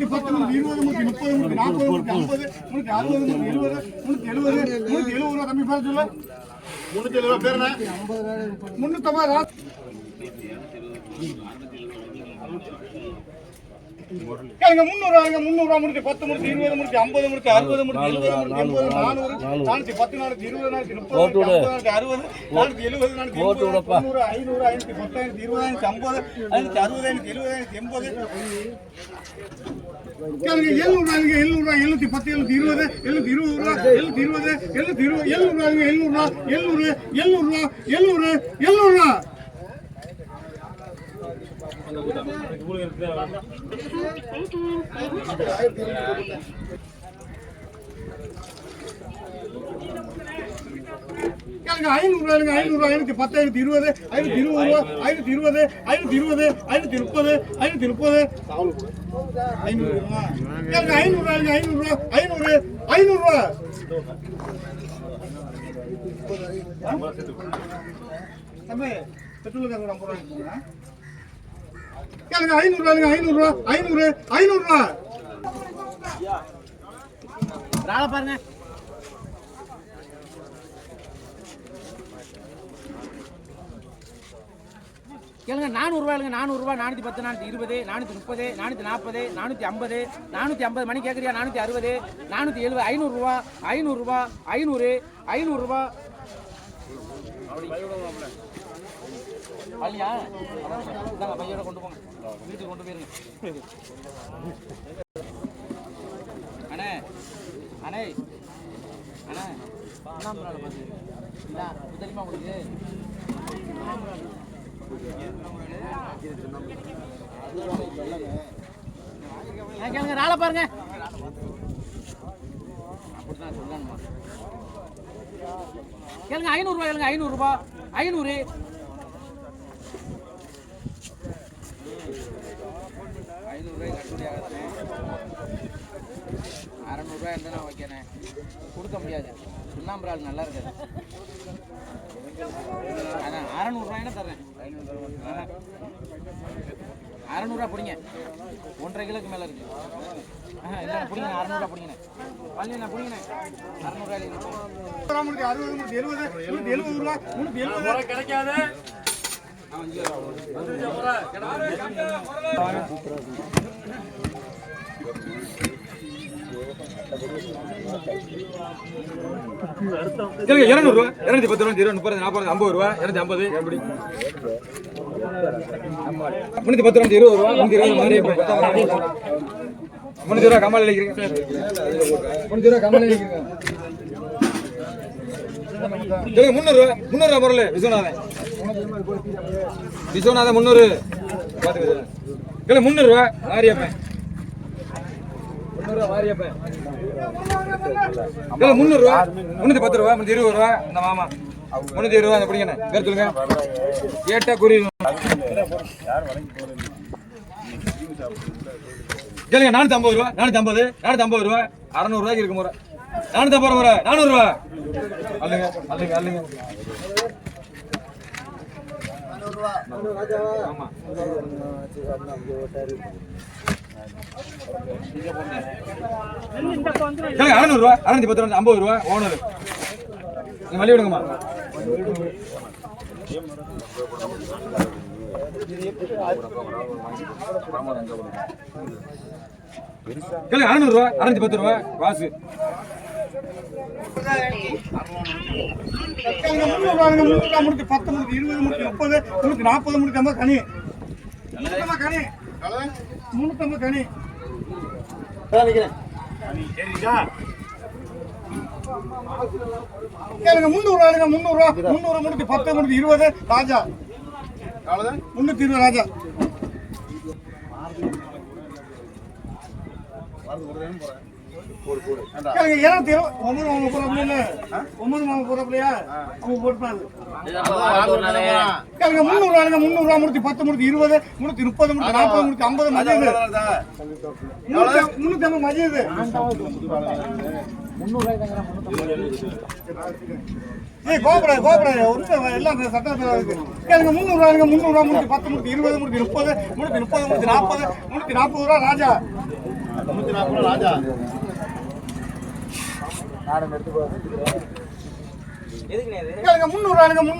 முன்னூத்தி பத்து முன்னூத்தி இருபது முன்னூத்தி முப்பது முன்னூத்தி நாற்பது முன்னூத்தி ஐம்பது முன்னூத்தி அறுபது முன்னூத்தி எழுபது முன்னூத்தி எழுபது முன்னூத்தி எழுபது ரூபா தம்பி பேர சொல்லு. முன்னூத்தி எழுபது பேர் முன்னூத்தம்பது ரூபா கேளுங்க முந்நூறு ஆளுங்க முந்நூறு ரூபா முடிச்சு பத்து முடிச்சு இருபது முடிச்சு ஐம்பது முடிச்சு அறுபது முடிச்சு எழுபது முடிச்சு எண்பது நானூறு பத்து நானூத்தி இருபது நானூத்தி முப்பது அறுபது எழுபது ஐநூறு பத்தாயிரத்தி இருபதாயிரத்தி ஐம்பது ஐநூத்தி அறுபதாயிரத்தி எழுபதாயிரத்தி எண்பது. கேளுங்க எழுநூறு ஆளுங்க எழுநூறு ரூபா எழுநூத்தி பத்து எழுநூத்தி இருபது எழுநூத்தி இருபது ரூபா எழுநூத்தி இருபது எழுநூத்தி இருபது எழுநூறு ஆளுங்க எழுநூறு ரூபா எழுநூறு எழுநூறு ரூபா எழுநூறு எழுநூறு ரூபா கேளுங்க ஐநூறு ரூபாய்ங்க ஐநூறு ஐநூத்தி பத்து ஐநூத்தி இருபது ஐநூத்தி இருபது ரூபா ஐநூத்தி இருபது ஐநூத்தி இருபது ஐநூத்தி முப்பது ஐநூத்தி முப்பது. ஐநூறு ரூபா. ஐநூறு ஐநூறு ரூபா ஐநூறு ஐநூறு ரூபா. தம்பி பெட்ரோலுக்கு ஐம்பது கேளுங்க ஐநூறு ரூபாய்ங்க ஐநூறு ரூபா ஐநூறு ஐநூறு ரூபா. பாருங்க. கேளுங்க நானூறுரூவா இல்லைங்க நானூறுரூவா நானூற்றி பத்து நானூற்றி இருபது நானூற்றி முப்பது நானூற்றி நாற்பது நானூற்றி ஐம்பது நானூற்றி ஐம்பது. மணி கேட்குறியா நானூற்றி அறுபது நானூற்றி எழுபது ஐநூறுரூவா ஐநூறுரூவா ஐநூறு ஐநூறுரூவா அழியா இந்தாங்க பையோட கொண்டு போங்க. வீட்டுக்கு கொண்டு போயிருங்க. அண்ணே அண்ணே அண்ணே. அண்ணாமலை பார்த்து இந்தா தெரியுமா உங்களுக்கு? கேளுங்க ராளை பாருங்க. அப்படிதான் சொல்லணுமா? கேளுங்க ஐநூறுரூவா கேளுங்க ஐநூறுரூவா ஐநூறு. ஐநூறுரூவாய் கட்டுப்படி ஆகாதானே அறநூறுவா இருந்தா ஓகேண்ணே கொடுக்க முடியாது. சுண்ணாம்புறால் நல்லா இருக்காது. அதான் அறநூறுவாயினா தர்றேன். ஆஹா. அறநூறுவா பிடிங்க. ஒன்றரை கிலோக்கு மேலே இருக்கு. இல்லை பிடிங்க அறநூறுவா பிடிங்கண்ணே. பள்ளிண்ணா பிடிங்கண்ணே. அறநூறுவா அறுபது முன்னூத்தி எழுபது முன்னூத்தி எழுபது ரூபா முன்னூத்தி எழுபது கிடைக்காது. கேளுங்க இரநூறுவா. இரநூத்தி பத்து ரூபா இருபது முப்பது நாற்பது ஐம்பது ரூபா. இரநூத்தி ஐம்பது. எப்படி முன்னூத்தி பத்து ரூபா இருபது ரூபா முன்னூத்தி இருபது மாதிரி முன்னூத்தி ரூபா கமல் அடிக்கிறீங்க முன்னூத்தி ரூபா கமல் அடிக்கிறீங்க கேளுங்க முன்னூறு ரூபா முந்நூறு ரூபா பொருள் விஸ்வநாதன். விஸ்வநாதன் முன்னூறு பார்த்துக்க கேளுங்க முந்நூறு ரூபா மாரியப்பன். முன்னூறு ரூபா முன்னூத்தி பத்து ரூபா முன்னூத்தி இருபது ரூபா இந்த மாமா. முன்னூத்தி இருபது ரூபா அந்த பிடிங்கண்ணே பேர் சொல்லுங்க. கேட்டா குறி கேளுங்க நானூத்தி ஐம்பது ரூபா நானூத்தி ஐம்பது நானூத்தி ஐம்பது ரூபா அறநூறு ரூபாய்க்கு இருக்கு முறை. நானூத்தி ஐம்பது ரூபா நானூறு ரூபா. அல்லுங்க அல்லுங்க அல்லுங்க ஆமா அறநூறு ரூபா அறநூத்தி பத்து ரூபா ஐம்பது ரூபா ஓனர். நீங்க மல்லி விடுங்கம்மா. கேளுங்க அறநூறு ரூபா அறநூத்தி பத்து ரூபா வாசு. முன்னூத்தி பத்து முன்னூத்தி இருபது முன்னூத்தி முப்பது முன்னூத்தி நாற்பது முன்னூத்தி ஐம்பது கனி. கனி முன்னூத்தம்பது கனி கேளுங்க முந்நூறு ரூபாய்ங்க முந்நூறு ரூபா. முந்நூறு முன்னூத்தி பத்து முன்னூத்தி இருபது. ராஜா. முன்னூத்தி இருபது ராஜா. இருநூத்தி இருபது ஒன்பது வாங்க போறாப்ல ஒன்பது வாங்க போறாப்லையா அவங்க போட்டுப்பாங்க. முந்நூறு ரூபாய்ங்க முந்நூறு ரூபா முன்னூத்தி பத்து இருபது முன்னூத்தி முப்பது முன்னூத்தி நாற்பது முன்னூத்தி ஐம்பது மதியது. முன்னூத்தி ஐம்பது மதியது. கோபப்படாது கோபப்படாது. ஒன்றும் எல்லாம் சட்டத்தில் இருக்கு. கேளுங்க முந்நூறு ரூபாய்ங்க முந்நூறு ரூபா முன்னூத்தி பத்து முன்னூத்தி இருபது முன்னூத்தி முப்பது முன்னூத்தி முப்பது முன்னூத்தி நாற்பது முன்னூத்தி நாற்பது ரூபா ராஜா. ராஜா. நாடகம் எடுத்து போகிறேன் எதுக்கு முந்நூறு முந்நூறுவானுங்க முந்நூறு